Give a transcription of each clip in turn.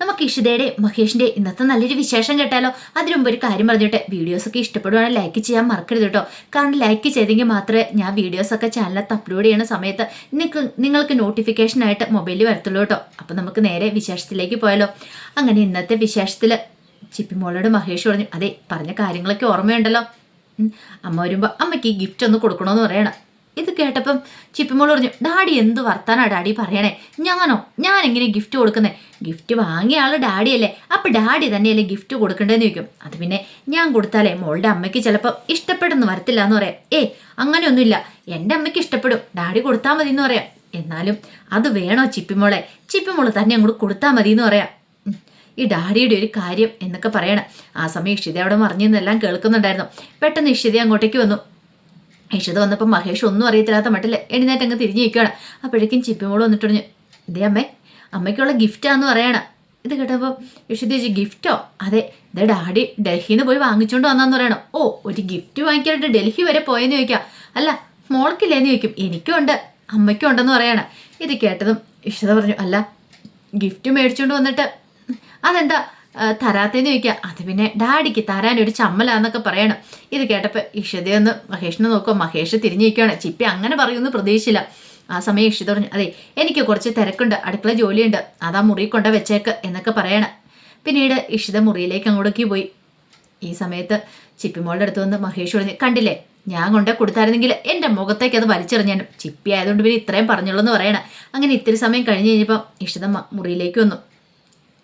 നമുക്ക് ഇഷിതയുടെ മഹേഷിന്റെ ഇന്നത്തെ നല്ലൊരു വിശേഷം കേട്ടാലോ? അതിനു മുമ്പ് ഒരു കാര്യം പറഞ്ഞിട്ട്. വീഡിയോസ് ഒക്കെ ഇഷ്ടപ്പെടുവാണെങ്കിൽ ലൈക്ക് ചെയ്യാൻ മറക്കരുത് കേട്ടോ. കാരണം ലൈക്ക് ചെയ്തെങ്കിൽ മാത്രമേ ഞാൻ വീഡിയോസ് ഒക്കെ ചാനലത്ത് അപ്ലോഡ് ചെയ്യുന്ന സമയത്ത് നിങ്ങൾക്ക് നിങ്ങൾക്ക് നോട്ടിഫിക്കേഷൻ ആയിട്ട് മൊബൈലിൽ വരത്തുള്ളൂ കേട്ടോ. അപ്പം നമുക്ക് നേരെ വിശേഷത്തിലേക്ക് പോയാലോ. അങ്ങനെ ഇന്നത്തെ വിശേഷത്തിൽ ചിപ്പിമോളോട് മഹേഷ് പറഞ്ഞു അതെ പറഞ്ഞ കാര്യങ്ങളൊക്കെ ഓർമ്മയുണ്ടല്ലോ. അമ്മ വരുമ്പോൾ അമ്മയ്ക്ക് ഈ ഗിഫ്റ്റ് ഒന്ന് കൊടുക്കണമെന്ന് പറയണം. ഇത് കേട്ടപ്പം ചിപ്പിമോൾ പറഞ്ഞു ഡാഡി എന്ത് വർത്താനാ ഡാഡി പറയണേ? ഞാനോ? ഞാൻ എങ്ങനെ ഗിഫ്റ്റ് കൊടുക്കുന്നേ? ഗിഫ്റ്റ് വാങ്ങിയ ആൾ ഡാഡിയല്ലേ അപ്പം ഡാഡി തന്നെയല്ലേ ഗിഫ്റ്റ് കൊടുക്കേണ്ടതെന്ന് ചോദിക്കും. അത് പിന്നെ ഞാൻ കൊടുത്താലേ മോളുടെ അമ്മയ്ക്ക് ചിലപ്പോൾ ഇഷ്ടപ്പെടുന്നു വരത്തില്ല എന്ന് പറയാം. ഏ അങ്ങനെയൊന്നുമില്ല. എന്റെ അമ്മയ്ക്ക് ഇഷ്ടപ്പെടും. ഡാഡി കൊടുത്താൽ മതി എന്ന് പറയാം. എന്നാലും അത് വേണോ ചിപ്പിമോളെ ചിപ്പിമോൾ തന്നെ അങ്ങോട്ട് കൊടുത്താൽ മതി എന്ന് പറയാം. ഈ ഡാഡിയുടെ ഒരു കാര്യം എന്നൊക്കെ പറയണം. ആ സമയം ഇഷിത അവിടെ മറിഞ്ഞെന്നെല്ലാം കേൾക്കുന്നുണ്ടായിരുന്നു. പെട്ടെന്ന് ഇഷിത അങ്ങോട്ടേക്ക് വന്നു. ഇഷിത വന്നപ്പോൾ മഹേഷ് ഒന്നും അറിയത്തില്ലാത്ത മട്ടിൽ എഴുന്നേറ്റ് അങ്ങ് തിരിഞ്ഞു നിൽക്കുകയാണ്. അപ്പോഴേക്കും ചിപ്പിമോൾ വന്നിട്ട് പറഞ്ഞു ഇതേ അമ്മേ അമ്മയ്ക്കുള്ള ഗിഫ്റ്റാന്ന് പറയണം. ഇത് കേട്ടപ്പോൾ ചേച്ചി ഗിഫ്റ്റോ? അതെ ഇതേ ഡാഡി ഡൽഹിയിൽ നിന്ന് പോയി വാങ്ങിച്ചുകൊണ്ട് വന്നാന്ന് പറയണം. ഓ ഒരു ഗിഫ്റ്റ് വാങ്ങിക്കാനായിട്ട് ഡൽഹി വരെ പോയെന്ന് ചോദിക്കാം. അല്ല മോൾക്കില്ലേന്ന് ചോദിക്കും. എനിക്കും ഉണ്ട് അമ്മയ്ക്കും ഉണ്ടെന്ന് പറയാണ്. ഇത് കേട്ടതും ഇഷിത പറഞ്ഞു അല്ല ഗിഫ്റ്റ് മേടിച്ചുകൊണ്ട് വന്നിട്ട് അതെന്താ തരാത്തേന്ന് ചോദിക്കുക അത് പിന്നെ ഡാഡിക്ക് തരാൻ ഒരു ചമ്മലാന്നൊക്കെ പറയണം. ഇത് കേട്ടപ്പോൾ ഇഷതയൊന്ന് മഹേഷിനെ നോക്കുക മഹേഷ് തിരിഞ്ഞിരിക്കുകയാണ് ചിപ്പി അങ്ങനെ പറയുമെന്ന് പ്രതീക്ഷിച്ചില്ല. ആ സമയം ഇഷിത പറഞ്ഞു അതെ എനിക്ക് കുറച്ച് തിരക്കുണ്ട് അടുക്കള ജോലിയുണ്ട് അതാ മുറി കൊണ്ട വെച്ചേക്ക് എന്നൊക്കെ പറയണം. പിന്നീട് ഇഷിത മുറിയിലേക്ക് അങ്ങോട്ടേക്ക് പോയി. ഈ സമയത്ത് ചിപ്പിമോളുടെ അടുത്ത് വന്ന് മഹേഷ് പറഞ്ഞു കണ്ടില്ലേ ഞാൻ കൊണ്ടേ കൊടുത്തായിരുന്നെങ്കിൽ എന്റെ മുഖത്തേക്ക് അത് വലിച്ചെറിഞ്ഞാലും ചിപ്പി ആയതുകൊണ്ട് പിന്നെ ഇത്രയും പറഞ്ഞുള്ളൂ എന്ന് പറയണം. അങ്ങനെ ഇത്തിരി സമയം കഴിഞ്ഞ് കഴിഞ്ഞപ്പോൾ ഇഷിത മുറിയിലേക്ക് വന്നു.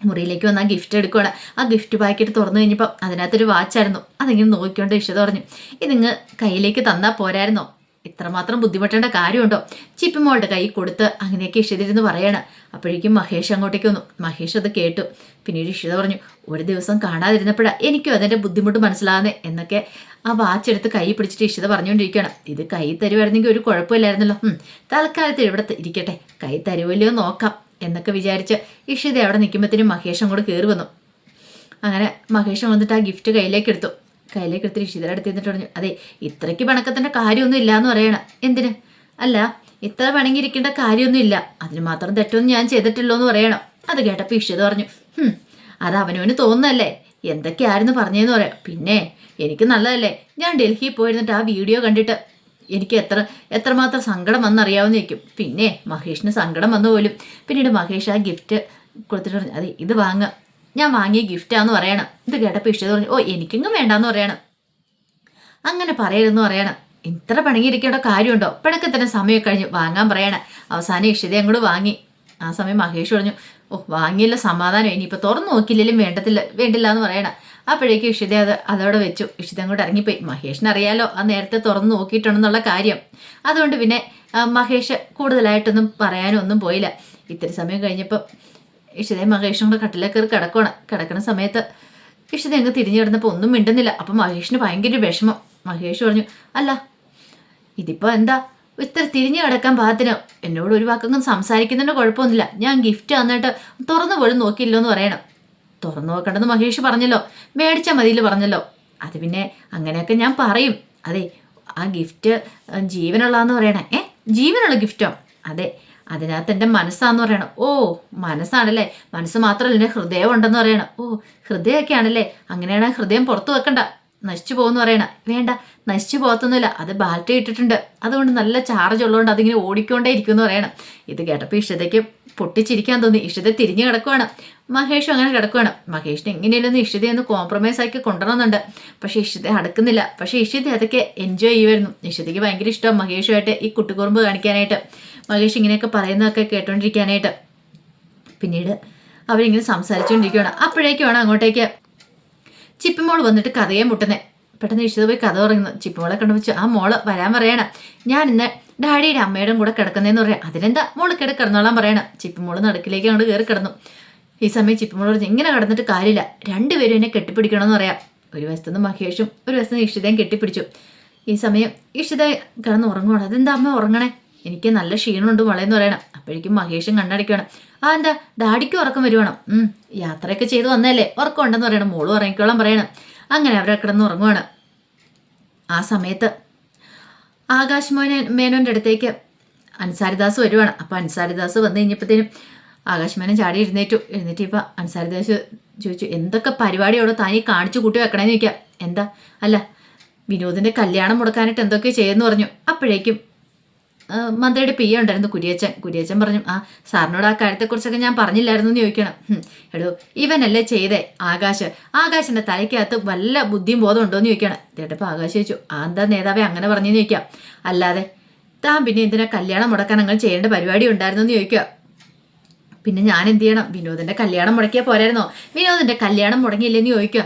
മുറിയിലേക്ക് വന്ന് ആ ഗിഫ്റ്റ് എടുക്കുകയാണ് ആ ഗിഫ്റ്റ് പാക്കറ്റ് തുറന്നു കഴിഞ്ഞപ്പോൾ അതിനകത്തൊരു വാച്ചായിരുന്നു അതിങ്ങനെ നോക്കിക്കൊണ്ട് ഇഷിത പറഞ്ഞു ഇത് നിങ്ങൾ കയ്യിലേക്ക് തന്നാൽ പോരായിരുന്നോ? ഇത്രമാത്രം ബുദ്ധിമുട്ടേണ്ട കാര്യമുണ്ടോ? ചിപ്പിമോളുടെ കൈ കൊടുത്ത് അങ്ങനെയൊക്കെ ഇഷിതിരുന്ന് പറയണം. അപ്പോഴേക്കും മഹേഷ് അങ്ങോട്ടേക്ക് വന്നു. മഹേഷ് അത് കേട്ടു. പിന്നീട് ഇഷിത പറഞ്ഞു ഒരു ദിവസം കാണാതിരുന്നപ്പോഴാണ് എനിക്കും അതിന്റെ ബുദ്ധിമുട്ട് മനസ്സിലാകുന്നത് എന്നൊക്കെ ആ വാച്ച് എടുത്ത് കൈ പിടിച്ചിട്ട് ഇഷിത പറഞ്ഞുകൊണ്ടിരിക്കുകയാണ്. ഇത് കൈ തരുമായിരുന്നെങ്കിൽ ഒരു കുഴപ്പമില്ലായിരുന്നല്ലോ. തൽക്കാലത്ത് ഇവിടെ ഇരിക്കട്ടെ. കൈ തരുമല്ലോ നോക്കാം എന്നൊക്കെ വിചാരിച്ച് ഇഷിത അവിടെ നിൽക്കുമ്പോഴത്തേനും മഹേഷ് അങ്ങോട്ട് കയറി വന്നു. അങ്ങനെ മഹേഷ് വന്നിട്ട് ആ ഗിഫ്റ്റ് കയ്യിലേക്ക് എടുത്തു. കയ്യിലേക്ക് എടുത്തിട്ട് ഇഷിതയുടെ അടുത്ത് എന്നിട്ട് പറഞ്ഞു അതെ ഇത്രയ്ക്ക് പണക്കത്തിന്റെ കാര്യമൊന്നും ഇല്ല എന്ന് പറയണം. എന്തിന്? അല്ല ഇത്ര പണങ്ങിയിരിക്കേണ്ട കാര്യമൊന്നും ഇല്ല. അതിന് മാത്രം തെറ്റൊന്നും ഞാൻ ചെയ്തിട്ടില്ലോ എന്ന് പറയണം. അത് കേട്ടപ്പോൾ ഇഷിത പറഞ്ഞു അത് അവനവന് തോന്നുന്നല്ലേ എന്തൊക്കെയായിരുന്നു പറഞ്ഞതെന്ന് പറയാം പിന്നെ എനിക്ക് നല്ലതല്ലേ? ഞാൻ ഡൽഹിയിൽ പോയിരുന്നിട്ട് ആ വീഡിയോ കണ്ടിട്ട് എനിക്ക് എത്ര എത്രമാത്രം സങ്കടം വന്നറിയാവുന്ന ചോദിക്കും പിന്നെ മഹേഷിന് സങ്കടം വന്നു പോലും. പിന്നീട് മഹേഷ് ആ ഗിഫ്റ്റ് കൊടുത്തിട്ട് പറഞ്ഞു അതെ ഇത് വാങ്ങ. ഞാൻ വാങ്ങിയ ഗിഫ്റ്റാന്ന് പറയണം. ഇത് കേട്ടപ്പോൾ ഇഷ്ടം പറഞ്ഞു ഓ എനിക്കെങ്ങും വേണ്ടാന്ന് പറയണം. അങ്ങനെ പറയരുതെന്ന് പറയണം. ഇത്ര പണിങ്ങിയിരിക്കേണ്ട കാര്യമുണ്ടോ? തന്നെ സമയം കഴിഞ്ഞു. വാങ്ങാൻ പറയണം. അവസാനം ഇഷിത അങ്ങോട്ട് വാങ്ങി. ആ സമയം മഹേഷ് പറഞ്ഞു ഓ വാങ്ങിയില്ല സമാധാനം. ഇനിയിപ്പോൾ തുറന്നു നോക്കില്ലെങ്കിലും വേണ്ടത്തില്ല വേണ്ടില്ല എന്ന് പറയണം. അപ്പോഴേക്കും ഇഷിത അത് അതവിടെ വെച്ചു. ഇഷിത അങ്ങോട്ട് ഇറങ്ങിപ്പോയി. മഹേഷിന് അറിയാലോ ആ നേരത്തെ തുറന്നു നോക്കിയിട്ടുണ്ടെന്നുള്ള കാര്യം. അതുകൊണ്ട് പിന്നെ മഹേഷ് കൂടുതലായിട്ടൊന്നും പറയാനൊന്നും പോയില്ല. ഇത്തിരി സമയം കഴിഞ്ഞപ്പോൾ ഇഷിതയും മഹേഷും കൂടെ കട്ടിലേക്ക് കയറി കിടക്കുവാണ്. കിടക്കുന്ന സമയത്ത് ഇഷിത അങ്ങ് തിരിഞ്ഞു കിടന്നപ്പോൾ ഒന്നും മിണ്ടുന്നില്ല. അപ്പം മഹേഷിന് ഭയങ്കര വിഷമം. മഹേഷ് പറഞ്ഞു അല്ല ഇതിപ്പോൾ എന്താ? ഇത്ര തിരിഞ്ഞു കിടക്കാൻ പാകത്തിന് എന്നോട് ഒരു വാക്കൊന്നും സംസാരിക്കുന്നതിന്റെ കുഴപ്പമൊന്നുമില്ല. ഞാൻ ഗിഫ്റ്റ് തന്നിട്ട് തുറന്നു പോലും നോക്കിയില്ലോ എന്ന് പറയണം. തുറന്നു നോക്കണ്ടെന്ന് മഹേഷ് പറഞ്ഞല്ലോ. മേടിച്ച മതിയിൽ പറഞ്ഞല്ലോ. അത് പിന്നെ അങ്ങനെയൊക്കെ ഞാൻ പറയും. അതെ ആ ഗിഫ്റ്റ് ജീവനുള്ളതെന്ന് പറയണേ. ഏ ജീവനുള്ള ഗിഫ്റ്റോ അതെ അതിനകത്ത് എന്റെ മനസ്സാന്ന് പറയണം. ഓ മനസ്സാണല്ലേ? മനസ്സ് മാത്രമല്ല എന്റെ ഹൃദയം ഉണ്ടെന്ന് പറയണം. ഓ ഹൃദയമൊക്കെ ആണല്ലേ അങ്ങനെയാണ് ഹൃദയം പുറത്തു വെക്കണ്ട. നശിച്ചു പോകുമെന്ന് പറയണ. വേണ്ട നശിച്ചു പോകത്തൊന്നുമില്ല. അത് ബാറ്ററി ഇട്ടിട്ടുണ്ട്. അതുകൊണ്ട് നല്ല ചാർജ് ഉള്ളതുകൊണ്ട് അതിങ്ങനെ ഓടിക്കൊണ്ടേ ഇരിക്കുമെന്ന് പറയണം. ഇത് കേട്ടപ്പോൾ ഇഷ്ടതയ്ക്ക് പൊട്ടിച്ചിരിക്കാൻ തോന്നി. ഇഷ്ടത തിരിഞ്ഞു കിടക്കുവാണ്. മഹേഷും അങ്ങനെ കിടക്കുവാണ്. മഹേഷിന് എങ്ങനെയല്ലെന്ന് ഇഷിതയെ ഒന്ന് കോംപ്രമൈസ് ആക്കി കൊണ്ടുവരണമെന്നുണ്ട്. പക്ഷേ ഇഷിത അടക്കുന്നില്ല. പക്ഷേ ഇഷിത അതൊക്കെ എൻജോയ് ചെയ്യുമായിരുന്നു ഇഷിതയ്ക്ക് ഭയങ്കര ഇഷ്ടമാണ് മഹേഷുമായിട്ട് ഈ കുട്ടിക്കുറുമ്പ് കാണിക്കാനായിട്ട്. മഹേഷ് ഇങ്ങനെയൊക്കെ പറയുന്നതൊക്കെ കേട്ടോണ്ടിരിക്കാനായിട്ട്. പിന്നീട് അവരിങ്ങനെ സംസാരിച്ചുകൊണ്ടിരിക്കുകയാണ് അപ്പോഴേക്കുമാണ് അങ്ങോട്ടേക്ക് ചിപ്പിമോൾ വന്നിട്ട് കഥയെ മുട്ടുന്നത് പെട്ടെന്ന് ഇഷ്ടത പോയി കഥ പറയുന്നു. ചിപ്പിമോളെ കണ്ടു വെച്ചു ആ മോൾ വരാൻ പറയണം. ഞാൻ ഇന്ന് ഡാഡിയുടെ അമ്മയുടെ കൂടെ കിടക്കുന്നതെന്ന് പറയാം. അതിനെന്താ മോൾ കിട കിടന്നോളാൻ പറയണം. ചിപ്പിമോൾ നടുക്കിലേക്ക് അങ്ങോട്ട് കയറി കിടന്നു. ഈ സമയം ചിപ്പിമോൾ പറഞ്ഞു ഇങ്ങനെ കിടന്നിട്ട് കാര്യമില്ല. രണ്ടുപേരും എന്നെ കെട്ടിപ്പിടിക്കണമെന്ന് പറയാം. ഒരു വശത്തു നിന്ന് മഹേഷും ഒരു വശത്തുനിന്ന് ഇഷിതയും കെട്ടിപ്പിടിച്ചു. ഈ സമയം ഇഷിത കിടന്ന് ഉറങ്ങുകയാണ് അതെന്താ അമ്മ ഉറങ്ങണേ? എനിക്ക് നല്ല ക്ഷീണമുണ്ട് മോളെന്ന് പറയണം. അപ്പോഴേക്കും മഹേഷും കണ്ണടയ്ക്കണം ആ എന്താ? ഡാഡിക്ക് ഉറക്കം വരുവണം? യാത്രയൊക്കെ ചെയ്ത് വന്നല്ലേ ഉറക്കം ഉണ്ടെന്ന് പറയണം. മോൾ ഉറങ്ങിക്കോളാൻ പറയണം. അങ്ങനെ അവരെ കിടന്ന് ഉറങ്ങുവാണ്. ആ സമയത്ത് ആകാശ് മോനെ മേനോന്റെ അടുത്തേക്ക് അൻസാരിദാസ് വരുവാണ്. അപ്പോൾ അൻസാരിദാസ് വന്നു കഴിഞ്ഞപ്പോഴത്തേനും ആകാശമാനം ചാടി എഴുന്നേറ്റു. എഴുന്നേറ്റ് ഇപ്പോൾ അൻസാരിദാസ് ചോദിച്ചു എന്തൊക്കെ പരിപാടിയോടോ താനീ ഈ കാണിച്ചു കൂട്ടി വെക്കണേന്ന് ചോദിക്കാം. എന്താ? അല്ല വിനോദിന്റെ കല്യാണം മുടക്കാനായിട്ട് എന്തൊക്കെ ചെയ്യുമെന്ന് പറഞ്ഞു. അപ്പോഴേക്കും മന്ത്രിയുടെ പി ഉണ്ടായിരുന്നു കുരിയച്ചൻ. കുരിയച്ചൻ പറഞ്ഞു ആ സാറിനോട് ആ കാര്യത്തെക്കുറിച്ചൊക്കെ ഞാൻ പറഞ്ഞില്ലായിരുന്നു എന്ന് ചോദിക്കണം. എടോ ഇവനല്ലേ ചെയ്തേ? ആകാശ് ആകാശിന്റെ തലയ്ക്കകത്ത് വല്ല ബുദ്ധിയും ബോധം ഉണ്ടോ എന്ന് ചോദിക്കണം. ഇതേട്ടപ്പോൾ ആകാശ് ചോദിച്ചു ആ എന്താ നേതാവെ അങ്ങനെ പറഞ്ഞെന്ന് ചോദിക്കാം. അല്ലാതെ താൻ പിന്നെ എന്തിനാ കല്യാണം മുടക്കാൻ അങ്ങനെ ചെയ്യേണ്ട പരിപാടി ഉണ്ടായിരുന്നു എന്ന് ചോദിക്കുക? പിന്നെ ഞാൻ എന്ത് ചെയ്യണം? വിനോദിന്റെ കല്യാണം മുടക്കിയാൽ പോരായിരുന്നോ? വിനോദിന്റെ കല്യാണം മുടങ്ങിയില്ലെന്ന് ചോദിക്കുക.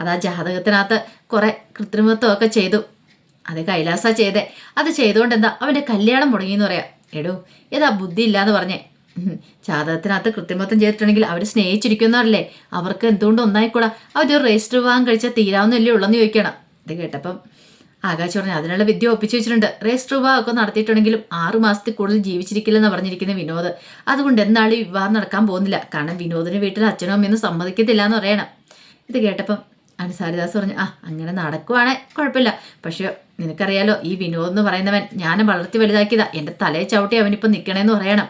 അതാ ജാതകത്തിനകത്ത് കുറെ കൃത്രിമത്വമൊക്കെ ചെയ്തു. അത് കൈലാസ ചെയ്തേ. അത് ചെയ്തുകൊണ്ട് എന്താ അവന്റെ കല്യാണം മുടങ്ങിയെന്ന് പറയാം. എടോ ഏതാ ബുദ്ധി ഇല്ലാന്ന് പറഞ്ഞേ ചാതകത്തിനകത്ത് കൃത്രിമത്വം ചെയ്തിട്ടുണ്ടെങ്കിൽ അവർ സ്നേഹിച്ചിരിക്കുന്നവരല്ലേ? അവർക്ക് എന്തുകൊണ്ട് ഒന്നായിക്കൂടാ? അവരൊരു രജിസ്റ്റർ വിവാഹം കഴിച്ചാൽ തീരാവുന്നല്ലേ ഉള്ളെന്ന് ചോദിക്കണം. ഇത് കേട്ടപ്പം ആകാശ് പറഞ്ഞു അതിനുള്ള വിദ്യ ഒപ്പിച്ചു വെച്ചിട്ടുണ്ട്. രജിസ്റ്റർ വിവാഹം ഒക്കെ നടത്തിയിട്ടുണ്ടെങ്കിലും ആറു മാസത്തിൽ കൂടുതൽ ജീവിച്ചിരിക്കില്ലെന്ന് പറഞ്ഞിരിക്കുന്ന വിനോദ്. അതുകൊണ്ട് എന്നാളും വിവാഹം നടക്കാൻ പോകുന്നില്ല. കാരണം വിനോദിന് വീട്ടിൽ അച്ഛനും അമ്മയൊന്നും സമ്മതിക്കത്തില്ല എന്ന് പറയണം. ഇത് കേട്ടപ്പം അനുസാരിദാസ് പറഞ്ഞു ആ അങ്ങനെ നടക്കുവാണെ കുഴപ്പമില്ല. പക്ഷേ നിനക്കറിയാലോ ഈ വിനോദ് എന്ന് പറയുന്നവൻ ഞാൻ വളർത്തി വലുതാക്കിയതാ. എന്റെ തലയെ ചവിട്ടി അവനിപ്പോൾ നിൽക്കണേന്ന് പറയണം.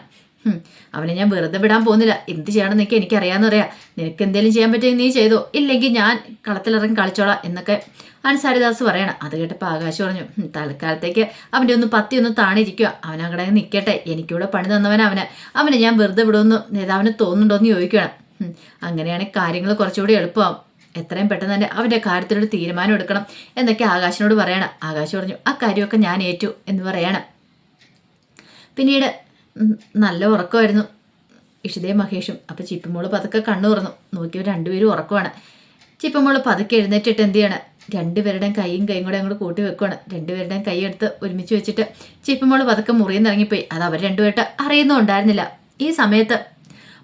അവനെ ഞാൻ വെറുതെ വിടാൻ പോകുന്നില്ല. എന്ത് ചെയ്യണമെന്നൊക്കെ എനിക്കറിയാമെന്ന് പറയാം. നിനക്ക് എന്തെങ്കിലും ചെയ്യാൻ പറ്റുമെങ്കിൽ നീ ചെയ്തോ? ഇല്ലെങ്കിൽ ഞാൻ കളത്തിലിറങ്ങി കളിച്ചോളാം എന്നൊക്കെ അനുസാരിദാസ് പറയണം. അത് കേട്ടപ്പോൾ ആകാശ് പറഞ്ഞു "ഹും, തൽക്കാലത്തേക്ക് അവന്റെ ഒന്ന് പത്തി ഒന്ന് താണിരിക്കുക അവനവിടെ അവിടെ നിൽക്കട്ടെ എനിക്കിവിടെ പണി തന്നവൻ അവന്. അവനെ ഞാൻ വെറുതെ വിടുമെന്ന് നേതാവിന് തോന്നുന്നുണ്ടോ എന്ന് ചോദിക്കണം അങ്ങനെയാണെങ്കിൽ കാര്യങ്ങൾ കുറച്ചുകൂടി എളുപ്പമാവും. എത്രയും പെട്ടെന്ന് തന്നെ അവന്റെ കാര്യത്തിലൊരു തീരുമാനം എടുക്കണം. എന്നൊക്കെ ആകാശിനോട് പറയണം. ആകാശ് പറഞ്ഞു ആ കാര്യമൊക്കെ ഞാൻ ഏറ്റു എന്ന് പറയണം. പിന്നീട് നല്ല ഉറക്കമായിരുന്നു. ഇഷിതയും മഹേഷും അപ്പോൾ ചിപ്പിമോൾ പതുക്കെ കണ്ണു തുറന്നു നോക്കിയവർ രണ്ടുപേരും ഉറക്കമാണ്. ചിപ്പിമോൾ പതുക്കെ എഴുന്നേറ്റിട്ട് എന്ത് ചെയ്യണം? രണ്ടുപേരുടെയും കൈയും കൈയും കൂടെ അങ്ങോട്ട് കൂട്ടി വെക്കുവാണ്. രണ്ടുപേരുടെയും കൈ എടുത്ത് ഒരുമിച്ച് വെച്ചിട്ട് ചിപ്പിമോൾ പതുക്കെ മുറിയിൽ നിന്ന് ഇറങ്ങിപ്പോയി. അത് അവർ രണ്ടുപേരുടെ അറിയുന്നുണ്ടായിരുന്നില്ല. ഈ സമയത്ത്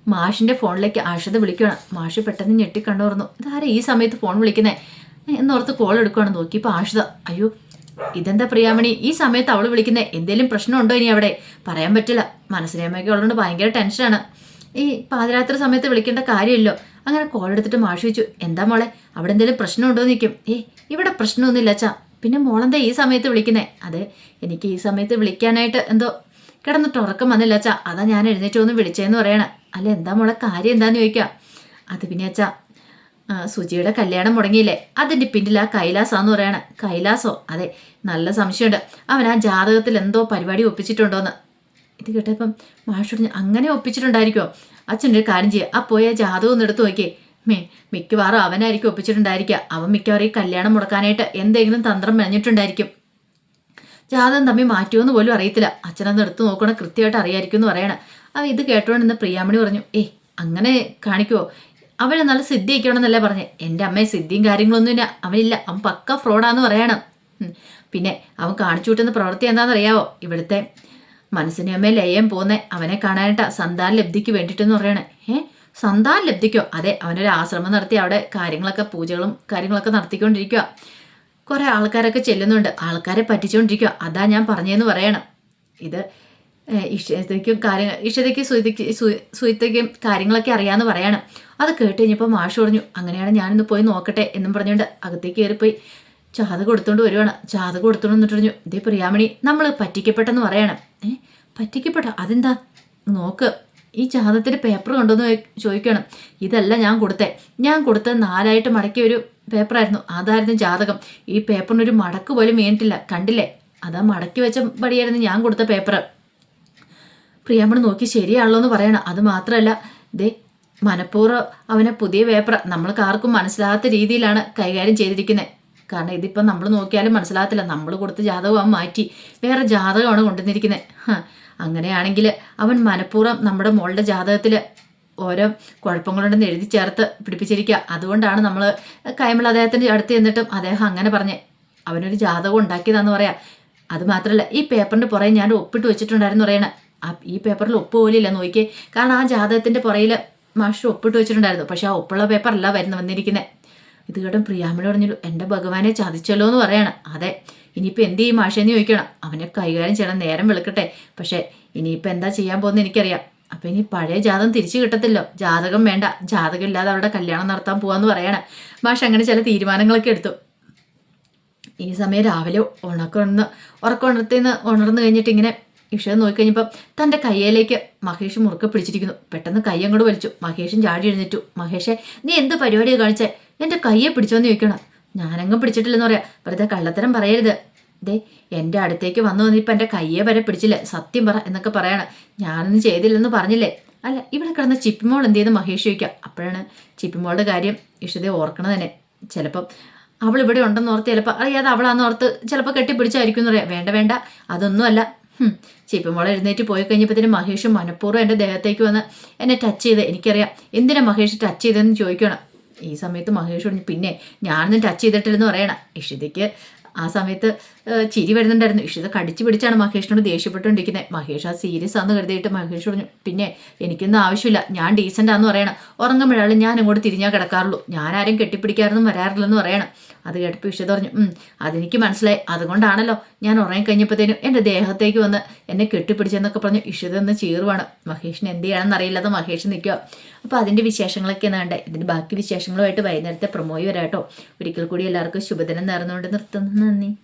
മാഷിന്റെ ഫോണിലേക്ക് ആഷിത വിളിക്കുകയാണ്. മാഷ് പെട്ടെന്ന് ഞെട്ടി കണ്ടു തുറന്നു ഇതാരാ ഈ സമയത്ത് ഫോൺ വിളിക്കുന്നേ? എന്നോർത്ത് കോൾ എടുക്കുകയാണ്. നോക്കിയപ്പോൾ ആഷിത അയ്യോ ഇതെന്താ പ്രിയാമണി? ഈ സമയത്ത് അവൾ എന്തേലും പ്രശ്നമുണ്ടോ ഇനി അവിടെ? പറയാൻ പറ്റില്ല. മനസ്സിനേമയൊക്കെ ഉള്ളതുകൊണ്ട് ഭയങ്കര ടെൻഷനാണ് ഈ പാതിരാത്രി സമയത്ത് വിളിക്കേണ്ട കാര്യമില്ലോ. അങ്ങനെ കോൾ എടുത്തിട്ട് മാഷ് വെച്ചു എന്താ മോളെ? അവിടെ എന്തെങ്കിലും പ്രശ്നമുണ്ടോ? എന്ന് നിൽക്കും ഏ ഇവിടെ പ്രശ്നമൊന്നുമില്ല അച്ഛാ. പിന്നെ മോളെന്താ ഈ സമയത്ത് വിളിക്കുന്നേ? അതെ എനിക്ക് ഈ സമയത്ത് വിളിക്കാനായിട്ട് എന്തോ കിടന്നിട്ട് ഉറക്കം വന്നില്ല അച്ഛാ. അതാ ഞാൻ എഴുന്നേറ്റ് ഒന്ന് വിളിച്ചേന്ന് പറയണ. അല്ല എന്താ മോളെ കാര്യം എന്താന്ന് ചോദിക്കാം? അത് പിന്നെ അച്ഛാ സുജിയുടെ കല്യാണം മുടങ്ങിയില്ലേ? അതിന്റെ പിന്നിൽ ആ കൈലാസാന്ന് പറയണ. കൈലാസോ? അതെ നല്ല സംശയമുണ്ട്. അവൻ ആ ജാതകത്തിൽ എന്തോ പരിപാടി ഒപ്പിച്ചിട്ടുണ്ടോന്ന്. ഇത് കേട്ടപ്പം മാഷോട് അങ്ങനെ ഒപ്പിച്ചിട്ടുണ്ടായിരിക്കോ അച്ഛന്റെ ഒരു കാര്യം ചെയ്യുക ആ പോയ ജാതകം ഒന്ന് എടുത്ത് നോക്കിയേ. മേ മിക്കവാറും അവനായിരിക്കും ഒപ്പിച്ചിട്ടുണ്ടായിരിക്കുക. അവൻ മിക്കവാറും ഈ കല്യാണം മുടക്കാനായിട്ട് എന്തെങ്കിലും തന്ത്രം മെനഞ്ഞിട്ടുണ്ടായിരിക്കും. ജാതകം തമ്മിൽ മാറ്റുമെന്ന് പോലും അറിയത്തില്ല. അച്ഛനൊന്ന് എടുത്തു നോക്കണം കൃത്യമായിട്ട് അറിയായിരിക്കും എന്ന് പറയണം. അവ ഇത് കേട്ടോണ്ട് ഇന്ന് പ്രിയാമണി പറഞ്ഞു ഏയ് അങ്ങനെ കാണിക്കുമോ അവനെ നല്ല സിദ്ധി വയ്ക്കണമെന്നല്ലേ പറഞ്ഞേ. എന്റെ അമ്മയെ സിദ്ധിയും കാര്യങ്ങളൊന്നും ഇല്ല അവനില്ല. അവൻ പക്ക ഫ്രോഡാന്ന് പറയണം. പിന്നെ അവൻ കാണിച്ചു വിട്ടുന്ന പ്രവൃത്തി എന്താണെന്നറിയാവോ? ഇവിടുത്തെ മനസ്സിനെ അമ്മയെ ലയം പോകുന്നെ അവനെ കാണാനായിട്ടാ സന്താന ലബ്ധിക്ക് വേണ്ടിയിട്ടെന്ന് പറയണേ. ഏ? സന്താന ലബ്ധിക്കോ? അതെ അവനൊരു ആശ്രമം നടത്തി അവിടെ കാര്യങ്ങളൊക്കെ പൂജകളും കാര്യങ്ങളൊക്കെ നടത്തിക്കൊണ്ടിരിക്കുക കുറേ ആൾക്കാരൊക്കെ ചെല്ലുന്നുണ്ട്. ആൾക്കാരെ പറ്റിച്ചുകൊണ്ടിരിക്കുക അതാ ഞാൻ പറഞ്ഞതെന്ന് പറയണം. ഇത് ഇഷിതയ്ക്കും കാര്യങ്ങൾ ഇഷിതയ്ക്ക് സുഹിതയ്ക്ക് സുഹിതയ്ക്കും കാര്യങ്ങളൊക്കെ അറിയാമെന്ന് പറയാണ്. അത് കേട്ട് കഴിഞ്ഞപ്പോൾ മാഷ് പറഞ്ഞു അങ്ങനെയാണ് ഞാനിന്ന് പോയി നോക്കട്ടെ എന്നും പറഞ്ഞുകൊണ്ട് അകത്തേക്ക് കയറിപ്പോയി. ചാത കൊടുത്തോണ്ട് വരുവാണ്. ചാത കൊടുത്തോണ്ട് വന്നിട്ട് പറഞ്ഞു ഇതേ പ്രിയാമണി നമ്മൾ പറ്റിക്കപ്പെട്ടെന്ന് പറയണം. ഏ പറ്റിക്കപ്പെട്ട? അതെന്താ? നോക്ക് ഈ ജാതത്തിന്റെ പേപ്പർ കൊണ്ടുവന്ന് ചോദിക്കണം. ഇതല്ല ഞാൻ കൊടുത്തേ. ഞാൻ കൊടുത്ത നാലായിട്ട് മടക്കിയ ഒരു പേപ്പറായിരുന്നു അതായിരുന്നു ജാതകം. ഈ പേപ്പറിനൊരു മടക്ക് പോലും വീണിട്ടില്ല കണ്ടില്ലേ? അതാ മടക്കി വെച്ച പടിയായിരുന്നു ഞാൻ കൊടുത്ത പേപ്പർ പ്രിയാമണി നോക്കി ശരിയാണല്ലോ എന്ന് പറയണം. അത് മാത്രമല്ല ദേ മനഃപൂർവം അവനെ പുതിയ പേപ്പർ നമ്മൾക്ക് ആർക്കും മനസ്സിലാകാത്ത രീതിയിലാണ് കൈകാര്യം ചെയ്തിരിക്കുന്നത് കാരണം ഇതിപ്പം നമ്മൾ നോക്കിയാലും മനസ്സിലാകത്തില്ല. നമ്മൾ കൊടുത്ത ജാതകം അവൻ മാറ്റി. വേറെ ജാതകമാണ് കൊണ്ടുവന്നിരിക്കുന്നത് അങ്ങനെയാണെങ്കിൽ അവൻ മനഃപൂർവം നമ്മുടെ മോളുടെ ജാതകത്തിൽ ഓരോ കുഴപ്പങ്ങളുണ്ടെന്ന് എഴുതി ചേർത്ത് പിടിപ്പിച്ചിരിക്കുക. അതുകൊണ്ടാണ് നമ്മൾ കൈമൾ അദ്ദേഹത്തിന്റെ അടുത്ത് ചെന്നിട്ടും അദ്ദേഹം അങ്ങനെ പറഞ്ഞ്. അവനൊരു ജാതകം ഉണ്ടാക്കിയതാന്ന് പറയാം. അത് മാത്രമല്ല ഈ പേപ്പറിന്റെ പുറകെ ഞാൻ ഒപ്പിട്ട് വെച്ചിട്ടുണ്ടായിരുന്നു പറയണേ. ഈ പേപ്പറിൽ ഒപ്പ് പോലില്ല നോക്കിയേ കാരണം ആ ജാതകത്തിന്റെ പുറയിൽ മാഷ് ഒപ്പിട്ട് വെച്ചിട്ടുണ്ടായിരുന്നു. പക്ഷെ ആ ഒപ്പുള്ള പേപ്പറല്ല വരുന്ന വന്നിരിക്കുന്നത് ഇത് കേട്ടും പ്രിയാമണി പറഞ്ഞു എന്റെ ഭഗവാനെ ചതിച്ചല്ലോ എന്ന് പറയണം. അതെ ഇനിയിപ്പോൾ എന്ത് ചെയ്യും മാഷെന്ന് ചോദിക്കണം. അവനെ കൈകാര്യം ചെയ്യണം നേരം വെളുക്കട്ടെ. പക്ഷേ ഇനിയിപ്പോൾ എന്താ ചെയ്യാൻ പോകുന്നത് എനിക്കറിയാം. അപ്പം ഇനി പഴയ ജാതകം തിരിച്ചു കിട്ടത്തില്ലോ. ജാതകം വേണ്ട. ജാതകം ഇല്ലാതെ അവരുടെ കല്യാണം നടത്താൻ പോവാന്ന് പറയണം. മാഷ് അങ്ങനെ ചില തീരുമാനങ്ങളൊക്കെ എടുത്തു. ഈ സമയം രാവിലെ ഉണക്കൊന്ന് ഉറക്കുണർത്തിന്ന് ഉണർന്നു കഴിഞ്ഞിട്ട് ഇങ്ങനെ ഇഷ നോക്കിക്കഴിഞ്ഞപ്പോൾ തന്റെ കയ്യിലേക്ക് മഹേഷ് മുറുക്കെ പിടിച്ചിരിക്കുന്നു. പെട്ടെന്ന് കൈ അങ്ങോട്ട് വലിച്ചു. മഹേഷും ചാടി എഴുന്നേറ്റു. മഹേഷേ നീ എന്ത് പരിപാടിയാണ് കാണിച്ചേ? എന്റെ കയ്യെ പിടിച്ചോന്ന് ചോദിക്കണം. ഞാനങ്ങ് പിടിച്ചിട്ടില്ലെന്ന് പറയാം. വെറുതെ കള്ളത്തരം പറയരുത്. ദേ എന്റെ അടുത്തേക്ക് വന്നു വന്നിപ്പോൾ എന്റെ കയ്യെ വരെ പിടിച്ചില്ലേ? സത്യം പറ എന്നൊക്കെ പറയണം. ഞാനൊന്നും ചെയ്തില്ലെന്ന് പറഞ്ഞില്ലേ? അല്ല ഇവിടെ കിടന്ന ചിപ്പിമോൾ എന്ത് ചെയ്ത് മഹേഷ് ചോദിക്കാം അപ്പോഴാണ് ചിപ്പിമോളുടെ കാര്യം ഇഷ്ടത ഓർക്കണത് തന്നെ. ചിലപ്പം അവൾ ഇവിടെ ഉണ്ടെന്ന് ഓർത്ത് ചിലപ്പോൾ അറിയാതെ അവളാന്ന് ഓർത്ത് ചിലപ്പോൾ കെട്ടിപ്പിടിച്ചായിരിക്കും എന്ന് പറയാം. വേണ്ട വേണ്ട. അതൊന്നുമല്ല. ചിപ്പിമോൾ എഴുന്നേറ്റ് പോയി കഴിഞ്ഞപ്പോഴത്തേന് മഹേഷ് മനഃപൂർവം എന്റെ ദേഹത്തേക്ക് വന്ന് എന്നെ ടച്ച് ചെയ്ത് എനിക്കറിയാം എന്തിനാ മഹേഷ് ടച്ച് ചെയ്തതെന്ന് ചോദിക്കണം. ഈ സമയത്ത് മഹേഷ് പറഞ്ഞു പിന്നെ ഞാനൊന്നും ടച്ച് ചെയ്തിട്ടില്ലെന്ന് പറയണം. ഇഷിതയ്ക്ക് ആ സമയത്ത് ചിരി വരുന്നുണ്ടായിരുന്നു. ഇഷിത കടിച്ചു പിടിച്ചാണ് മഹേഷിനോട് ദേഷ്യപ്പെട്ടുകൊണ്ടിരിക്കുന്നത് മഹേഷ് ആ സീരിയസ് ആണെന്ന് കരുതിയിട്ട് മഹേഷ് പറഞ്ഞു പിന്നെ എനിക്കൊന്നും ആവശ്യമില്ല. ഞാൻ ഡീസന്റാന്ന് പറയണം. ഉറങ്ങുമ്പോഴാണ് ഞാൻ അങ്ങോട്ട് തിരിഞ്ഞാൽ കിടക്കാറുള്ളൂ. ഞാൻ ആരും കെട്ടിപ്പിടിക്കാറൊന്നും വരാറില്ലെന്ന് പറയണം. അത് കേട്ടപ്പോൾ ഇഷിത പറഞ്ഞു "ഉം, അതെനിക്ക് മനസ്സിലായി. അതുകൊണ്ടാണല്ലോ ഞാൻ ഉറങ്ങിക്കഴിഞ്ഞപ്പോഴത്തേനും എന്റെ ദേഹത്തേക്ക് വന്ന് എന്നെ കെട്ടിപ്പിടിച്ചെന്നൊക്കെ പറഞ്ഞു ഇഷിത ഒന്ന് ചീറുവാണ്. മഹേഷിന് എന്ത് ചെയ്യണമെന്ന് അറിയില്ലാതെ മഹേഷ് നിൽക്കുക അപ്പോൾ അതിന്റെ വിശേഷങ്ങളൊക്കെയാണ് കണ്ടേ. ഇതിന്റെ ബാക്കി വിശേഷങ്ങളുമായിട്ട് വൈകുന്നേരത്തെ പ്രൊമോയി വരാട്ടോ ഒരിക്കൽ കൂടി എല്ലാവർക്കും ശുഭദിനം നേർന്നുകൊണ്ട് നിർത്തുന്നു. 那呢？